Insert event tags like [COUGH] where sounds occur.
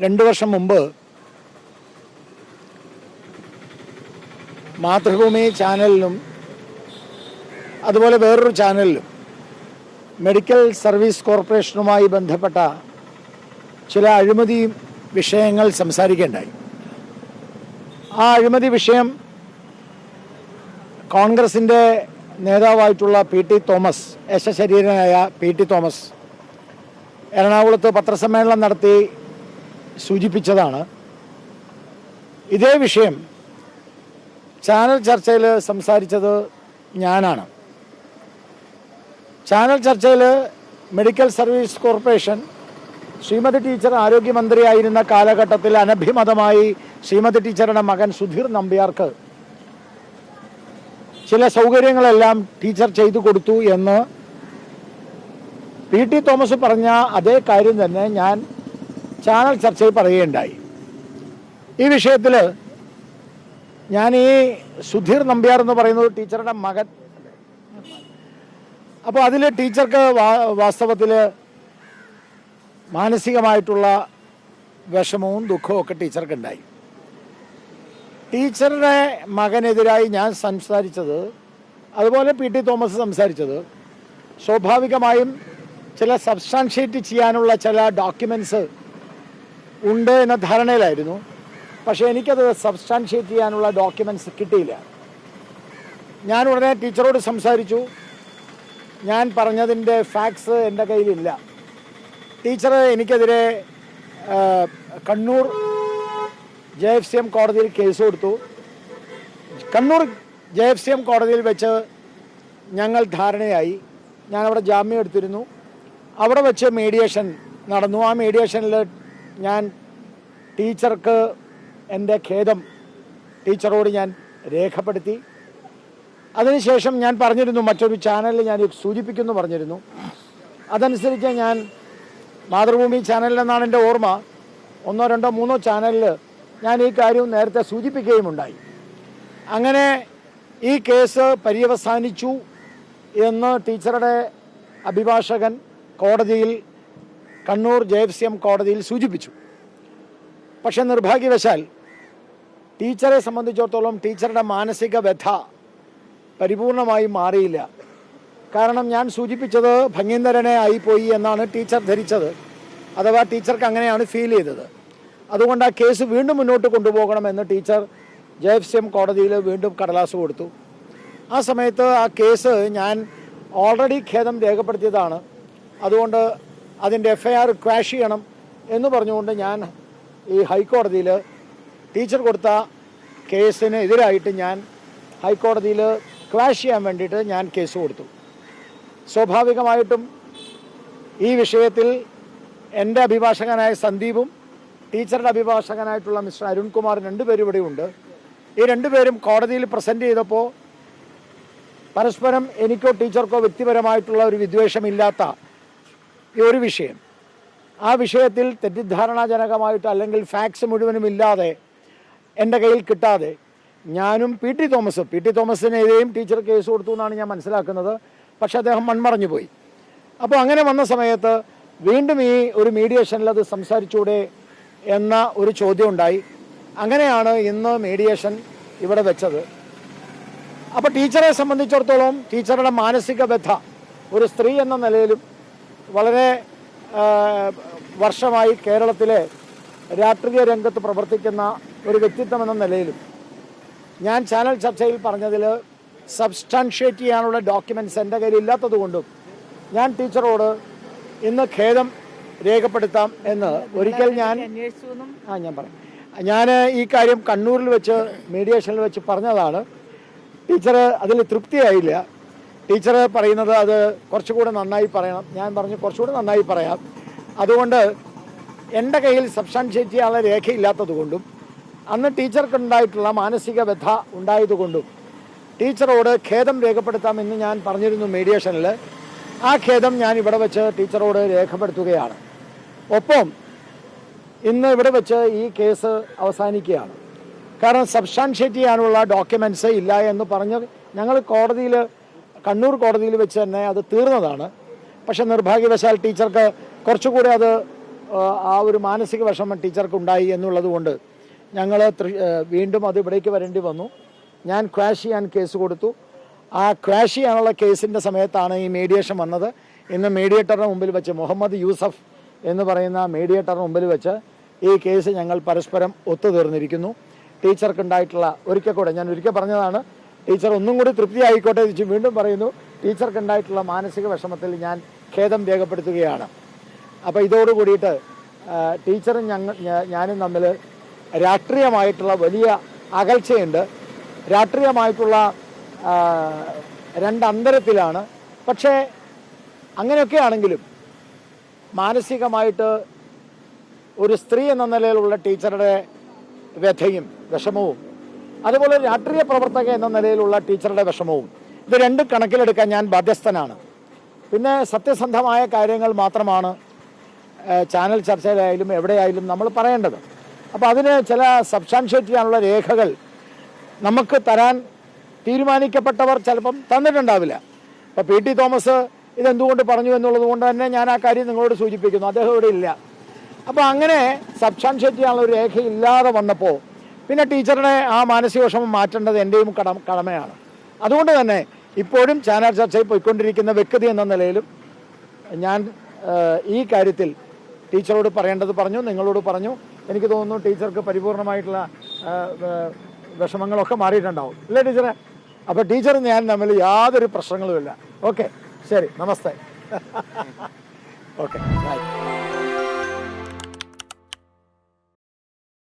രണ്ട് വർഷം മുമ്പ് മാതൃഭൂമി ചാനലിലും അതുപോലെ വേറൊരു ചാനലിലും മെഡിക്കൽ സർവീസ് കോർപ്പറേഷനുമായി ബന്ധപ്പെട്ട ചില അഴിമതി വിഷയങ്ങൾ സംസാരിക്കേണ്ടായി. ആ അഴിമതി വിഷയം കോൺഗ്രസിന്റെ നേതാവായിട്ടുള്ള പി ടി തോമസ് യശശരീരനായ പി ടി തോമസ് എറണാകുളത്ത് പത്രസമ്മേളനം നടത്തി സൂചിപ്പിച്ചതാണ്. ഇതേ വിഷയം ചാനൽ ചർച്ചയിൽ സംസാരിച്ചത് ഞാനാണ്. ചാനൽ ചർച്ചയിൽ medical service corporation Sreemathi teacher ആരോഗ്യമന്ത്രിയായിരുന്ന കാലഘട്ടത്തിൽ അനഭിമതമായി ശ്രീമതി ടീച്ചറുടെ മകൻ സുധീർ നമ്പ്യാർക്ക് ചില സൗകര്യങ്ങളെല്ലാം ടീച്ചർ ചെയ്തു കൊടുത്തു എന്ന് പി ടി തോമസ് പറഞ്ഞ അതേ കാര്യം തന്നെ ഞാൻ ചാനൽ ചർച്ചയിൽ പറയുകയുണ്ടായി. ഈ വിഷയത്തിൽ ഞാൻ ഈ സുധീർ നമ്പ്യാർ എന്ന് പറയുന്നത് ടീച്ചറുടെ മകൻ. അപ്പോൾ അതിൽ ടീച്ചർക്ക് വാസ്തവത്തിൽ മാനസികമായിട്ടുള്ള വിഷമവും ദുഃഖവും ഒക്കെ ടീച്ചർക്ക് ഉണ്ടായി ടീച്ചറുടെ മകനെതിരായി ഞാൻ സംസാരിച്ചത് അതുപോലെ പി ടി തോമസ് സംസാരിച്ചത് സ്വാഭാവികമായും ചില സബ്സ്റ്റാൻഷിയേറ്റ് ചെയ്യാനുള്ള ചില ഡോക്യുമെന്റ്സ് ഉണ്ട് എന്ന ധാരണയിലായിരുന്നു. പക്ഷേ എനിക്കത് സബ്സ്റ്റാൻഷിയേറ്റ് ചെയ്യാനുള്ള ഡോക്യുമെന്റ്സ് കിട്ടിയില്ല. ഞാൻ ഉടനെ ടീച്ചറോട് സംസാരിച്ചു. ഞാൻ പറഞ്ഞതിന്റെ ഫാക്സ് എന്റെ കയ്യിലില്ല. ടീച്ചർ എനിക്കെതിരെ Kannur J F C M കോടതിയിൽ കേസ് കൊടുത്തു. Kannur J F C M കോടതിയിൽ വെച്ച് ഞങ്ങൾ ധാരണയായി. ഞാനവിടെ ജാമ്യം എടുത്തിരുന്നു. അവിടെ വെച്ച് മീഡിയേഷൻ നടന്നു. ആ മീഡിയേഷനിൽ ഞാൻ ടീച്ചർക്ക് എന്റെ ഖേദം ടീച്ചറോട് ഞാൻ രേഖപ്പെടുത്തി. അതിനുശേഷം ഞാൻ പറഞ്ഞിരുന്നു മറ്റൊരു ചാനലിൽ ഞാൻ സൂചിപ്പിക്കുന്നു പറഞ്ഞിരുന്നു. അതനുസരിച്ച് ഞാൻ മാതൃഭൂമി ചാനലിലെന്നാണ് എന്റെ ഓർമ്മ. ഒന്നോ രണ്ടോ മൂന്നോ ചാനലിൽ ഞാൻ ഈ കാര്യം നേരത്തെ സൂചിപ്പിക്കുകയും ഉണ്ടായി അങ്ങനെ ഈ കേസ് പര്യവസാനിച്ചു എന്ന് ടീച്ചറുടെ അഭിഭാഷകൻ കോടതിയിൽ Kannur J F C M കോടതിയിൽ സൂചിപ്പിച്ചു. പക്ഷേ നിർഭാഗ്യവശാൽ ടീച്ചറെ സംബന്ധിച്ചിടത്തോളം ടീച്ചറുടെ മാനസിക വ്യഥ പരിപൂർണമായി മാറിയില്ല. കാരണം ഞാൻ സൂചിപ്പിച്ചത് ഭംഗീന്ദരനെ ആയിപ്പോയി എന്നാണ് ടീച്ചർ ധരിച്ചത്. അഥവാ ടീച്ചർക്ക് അങ്ങനെയാണ് ഫീൽ ചെയ്തത്. അതുകൊണ്ട് ആ കേസ് വീണ്ടും മുന്നോട്ട് കൊണ്ടുപോകണമെന്ന് teacher J F C M കോടതിയിൽ വീണ്ടും കടലാസ് കൊടുത്തു. ആ സമയത്ത് ആ കേസ് ഞാൻ ഓൾറെഡി ഖേദം രേഖപ്പെടുത്തിയതാണ്. അതുകൊണ്ട് അതിന്റെ എഫ്ഐആർ ക്വാഷ് ചെയ്യണം എന്ന് പറഞ്ഞുകൊണ്ട് ഞാൻ ഈ ഹൈക്കോടതിയിൽ ടീച്ചർ കൊടുത്ത കേസിന് എതിരായിട്ട് ഞാൻ ഹൈക്കോടതിയിൽ ക്വാഷ് ചെയ്യാൻ വേണ്ടിയിട്ട് ഞാൻ കേസ് കൊടുത്തു. സ്വാഭാവികമായിട്ടും ഈ വിഷയത്തിൽ എന്റെ അഭിഭാഷകനായ സന്ദീപും ടീച്ചറുടെ അഭിഭാഷകനായിട്ടുള്ള മിസ്റ്റർ അരുൺകുമാർ രണ്ടുപേരും ഇവിടെ ഉണ്ട്. ഈ രണ്ടുപേരും കോടതിയിൽ പ്രസന്റ് ചെയ്തപ്പോൾ പരസ്പരം എനിക്കോ ടീച്ചർക്കോ വ്യക്തിപരമായിട്ടുള്ള ഒരു വിദ്വേഷമില്ലാത്ത ഈ ഒരു വിഷയം. ആ വിഷയത്തിൽ തെറ്റിദ്ധാരണാജനകമായിട്ട് അല്ലെങ്കിൽ ഫാക്സ് മുഴുവനും ഇല്ലാതെ എന്റെ കയ്യിൽ കിട്ടാതെ ഞാനും പി ടി തോമസും പി ടി തോമസിനെതിരെയും ടീച്ചർ കേസ് കൊടുത്തു എന്നാണ് ഞാൻ മനസ്സിലാക്കുന്നത്. പക്ഷെ അദ്ദേഹം മൺമറഞ്ഞു പോയി. അപ്പോൾ അങ്ങനെ വന്ന സമയത്ത് വീണ്ടും ഈ ഒരു മീഡിയേഷനിൽ അത് സംസാരിച്ചൂടെ എന്ന ഒരു ചോദ്യം ഉണ്ടായി. അങ്ങനെയാണ് ഇന്ന് മീഡിയേഷൻ ഇവിടെ വെച്ചത്. അപ്പോൾ ടീച്ചറെ സംബന്ധിച്ചിടത്തോളം ടീച്ചറുടെ മാനസിക വ്യഥ ഒരു സ്ത്രീ എന്ന നിലയിലും വളരെ വർഷമായി കേരളത്തിലെ രാഷ്ട്രീയ രംഗത്ത് പ്രവർത്തിക്കുന്ന ഒരു വ്യക്തിത്വം എന്ന നിലയിലും ഞാൻ ചാനൽ ചർച്ചയിൽ പറഞ്ഞതിൽ സബ്സ്റ്റാൻഷ്യേറ്റ് ചെയ്യാനുള്ള ഡോക്യുമെന്റ്സ് എന്റെ കയ്യിൽ ഇല്ലാത്തതുകൊണ്ടും ഞാൻ ടീച്ചറോട് ഇന്ന് ഖേദം രേഖപ്പെടുത്താം എന്ന് ഒരിക്കൽ ഞാൻ ആ ഞാൻ പറയാം. ഞാൻ ഈ കാര്യം കണ്ണൂരിൽ വെച്ച് മീഡിയേഷനിൽ വെച്ച് പറഞ്ഞതാണ്. ടീച്ചർ അതിൽ തൃപ്തിയായില്ല. ടീച്ചർ പറയുന്നത് അത് കുറച്ചുകൂടെ നന്നായി പറയണം. ഞാൻ പറഞ്ഞു കുറച്ചുകൂടെ നന്നായി പറയാം. അതുകൊണ്ട് എന്റെ കയ്യിൽ സബ്സ്റ്റാൻഷിയേറ്റ് ചെയ്യാനുള്ള രേഖയില്ലാത്തത് കൊണ്ടും അന്ന് ടീച്ചർക്ക് ഉണ്ടായിട്ടുള്ള മാനസിക വ്യഥ ഉണ്ടായതുകൊണ്ടും ടീച്ചറോട് ഖേദം രേഖപ്പെടുത്താമെന്ന് ഞാൻ പറഞ്ഞിരുന്നു മീഡിയേഷനിൽ. ആ ഖേദം ഞാൻ ഇവിടെ വെച്ച് ടീച്ചറോട് രേഖപ്പെടുത്തുകയാണ്. ഒപ്പം ഇന്ന് ഇവിടെ വെച്ച് ഈ കേസ് അവസാനിക്കുകയാണ്. കാരണം സബ്സ്റ്റാൻഷ്യേറ്റ് ചെയ്യാനുള്ള ഡോക്യുമെന്റ്സ് ഇല്ല എന്ന് പറഞ്ഞ് ഞങ്ങൾ കോടതിയിൽ കണ്ണൂർ കോടതിയിൽ വെച്ച് തന്നെ അത് തീർന്നതാണ്. പക്ഷെ നിർഭാഗ്യവശാൽ ടീച്ചർക്ക് കുറച്ചുകൂടെ അത് ആ, ഒരു മാനസിക വിഷമം ടീച്ചർക്ക് ഉണ്ടായി എന്നുള്ളത് കൊണ്ട് ഞങ്ങൾ വീണ്ടും അത് ഇവിടേക്ക് വരേണ്ടി വന്നു. ഞാൻ ക്വാഷ് ചെയ്യാൻ കേസ് കൊടുത്തു. ആ ക്വാഷ് ചെയ്യാനുള്ള കേസിന്റെ സമയത്താണ് ഈ മീഡിയേഷൻ വന്നത്. ഇന്ന് മീഡിയേറ്ററിന് മുമ്പിൽ വെച്ച് മുഹമ്മദ് യൂസഫ് എന്ന് പറയുന്ന മീഡിയേറ്ററിന് മുമ്പിൽ വെച്ച് ഈ കേസ് ഞങ്ങൾ പരസ്പരം ഒത്തുതീർന്നിരിക്കുന്നു. ടീച്ചർക്കുണ്ടായിട്ടുള്ള ഒരിക്കൽ കൂടെ ഞാൻ ഒരിക്കൽ പറഞ്ഞതാണ് ടീച്ചർ ഒന്നും കൂടി തൃപ്തി ആയിക്കോട്ടെ എന്ന് വീണ്ടും പറയുന്നു. ടീച്ചർക്കുണ്ടായിട്ടുള്ള മാനസിക വിഷമത്തിൽ ഞാൻ ഖേദം രേഖപ്പെടുത്തുകയാണ്. അപ്പോൾ ഇതോട് കൂടിയിട്ട് ആ, ടീച്ചറും ഞങ്ങൾ ഞാനും തമ്മിൽ രാഷ്ട്രീയമായിട്ടുള്ള വലിയ അകൽച്ചയുണ്ട്. രാഷ്ട്രീയമായിട്ടുള്ള രണ്ടന്തരത്തിലാണ്. പക്ഷേ അങ്ങനെയൊക്കെ ആണെങ്കിലും മാനസികമായിട്ട് ഒരു സ്ത്രീ എന്ന നിലയിലുള്ള ടീച്ചറുടെ വ്യഥയും വിഷമവും അതുപോലെ രാഷ്ട്രീയ പ്രവർത്തക എന്ന നിലയിലുള്ള ടീച്ചറുടെ വിഷമവും. ഇത് രണ്ട് കണക്കിലെടുക്കാൻ ഞാൻ ബാധ്യസ്ഥനാണ്. പിന്നെ സത്യസന്ധമായ കാര്യങ്ങൾ മാത്രമാണ് ചാനൽ ചർച്ചയിലായാലും എവിടെയായാലും നമ്മൾ പറയേണ്ടത്. അപ്പോൾ അതിന് ചില സബ്സ്റ്റാൻഷ്യേറ്റ് ചെയ്യാനുള്ള രേഖകൾ നമുക്ക് തരാൻ തീരുമാനിക്കപ്പെട്ടവർ ചിലപ്പം തന്നിട്ടുണ്ടാവില്ല. അപ്പോൾ പി ടി തോമസ് ഇതെന്തുകൊണ്ട് പറഞ്ഞു എന്നുള്ളത് കൊണ്ട് തന്നെ ഞാൻ ആ കാര്യം നിങ്ങളോട് സൂചിപ്പിക്കുന്നു. അദ്ദേഹം ഇവിടെ ഇല്ല. അപ്പോൾ അങ്ങനെ സബ്സ്റ്റാൻഷ്യേറ്റ് ചെയ്യാനുള്ള ഒരു രേഖ ഇല്ലാതെ വന്നപ്പോൾ പിന്നെ ടീച്ചറുടെ ആ മാനസിക വിഷമം മാറ്റേണ്ടത് എന്റെയും കട കടമയാണ്. അതുകൊണ്ട് തന്നെ ഇപ്പോഴും ചാനൽ ചർച്ചയിൽ പോയിക്കൊണ്ടിരിക്കുന്ന വ്യക്തി എന്ന നിലയിലും ഞാൻ ഈ കാര്യത്തിൽ ടീച്ചറോട് പറയേണ്ടത് പറഞ്ഞു നിങ്ങളോട് പറഞ്ഞു. എനിക്ക് തോന്നുന്നു ടീച്ചർക്ക് പരിപൂർണമായിട്ടുള്ള വിഷമങ്ങളൊക്കെ മാറിയിട്ടുണ്ടാവും. ഇല്ലേ ടീച്ചറെ? അപ്പോൾ ടീച്ചർ ഞാൻ തമ്മിൽ യാതൊരു പ്രശ്നങ്ങളുമില്ല. ഓക്കെ ശരി നമസ്തേ. [LAUGHS] Okay bye.